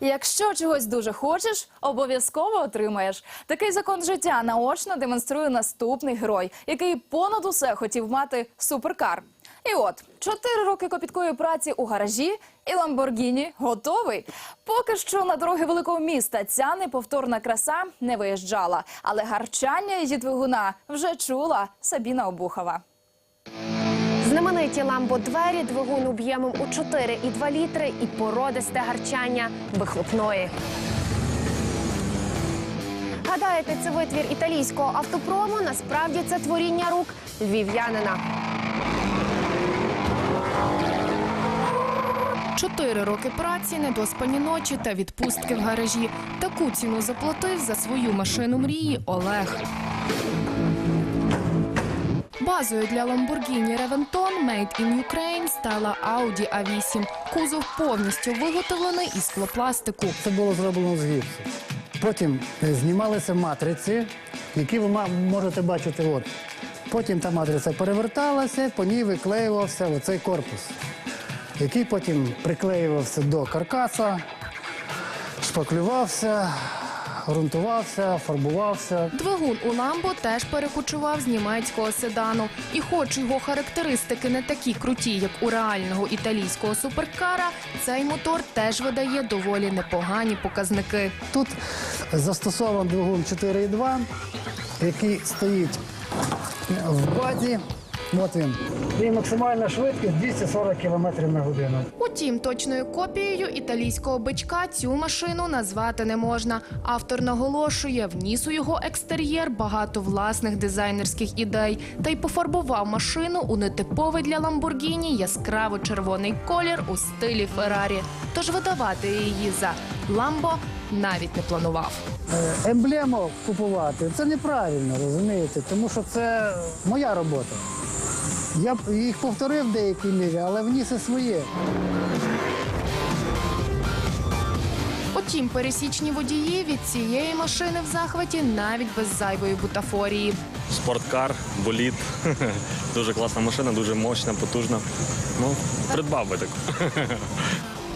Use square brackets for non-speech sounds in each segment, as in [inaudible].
Якщо чогось дуже хочеш, обов'язково отримаєш. Такий закон життя наочно демонструє наступний герой, який понад усе хотів мати суперкар. І от чотири роки копіткої праці у гаражі, і Ламборгіні готовий. Поки що на дороги великого міста ця неповторна краса не виїжджала, але гарчання її двигуна вже чула Сабіна Обухова. Знамениті ламбо-двері, двигун об'ємом у 4,2 літри і породисте гарчання вихлопної. Гадаєте, це витвір італійського автопрому? Насправді це творіння рук львів'янина. Чотири роки праці, недоспані ночі та відпустки в гаражі. Таку ціну заплатив за свою машину мрії Олег. Базою для Lamborghini Reventon Made in Ukraine стала Audi A8. Кузов повністю виготовлений із склопластику. Це було зроблено з гіпсу. Потім е, знімалися матриці, які ви можете бачити. От. Потім та матриця переверталася, по ній виклеювався оцей корпус, який потім приклеювався до каркаса, шпаклювався, ґрунтувався, фарбувався. Двигун у Ламбо теж перекочував з німецького седану. І хоч його характеристики не такі круті, як у реального італійського суперкара, цей мотор теж видає доволі непогані показники. Тут застосований двигун 4,2, який стоїть в базі. От. І максимальна швидкість 240 км на годину. Утім, точною копією італійського бичка цю машину назвати не можна. Автор наголошує, вніс у його екстер'єр багато власних дизайнерських ідей та й пофарбував машину у нетиповий для Ламборгіні яскраво червоний колір у стилі Феррарі. Тож видавати її за Ламбо навіть не планував. Емблему купувати це неправильно, розумієте, тому що це моя робота. Я їх повторив в деякій мірі, але вніс і своє. Утім, пересічні водії від цієї машини в захваті навіть без зайвої бутафорії. Спорткар, боліт. [laughs] Дуже класна машина, дуже мощна, потужна. Ну, придбав би таку. [laughs]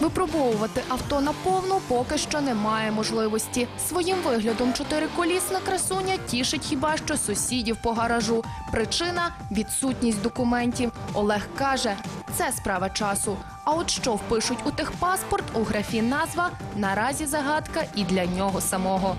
Випробовувати авто на повну поки що немає можливості. Своїм виглядом чотириколісна красуня тішить хіба що сусідів по гаражу. Причина відсутність документів. Олег каже, це справа часу. А от що впишуть у техпаспорт у графі назва наразі загадка і для нього самого.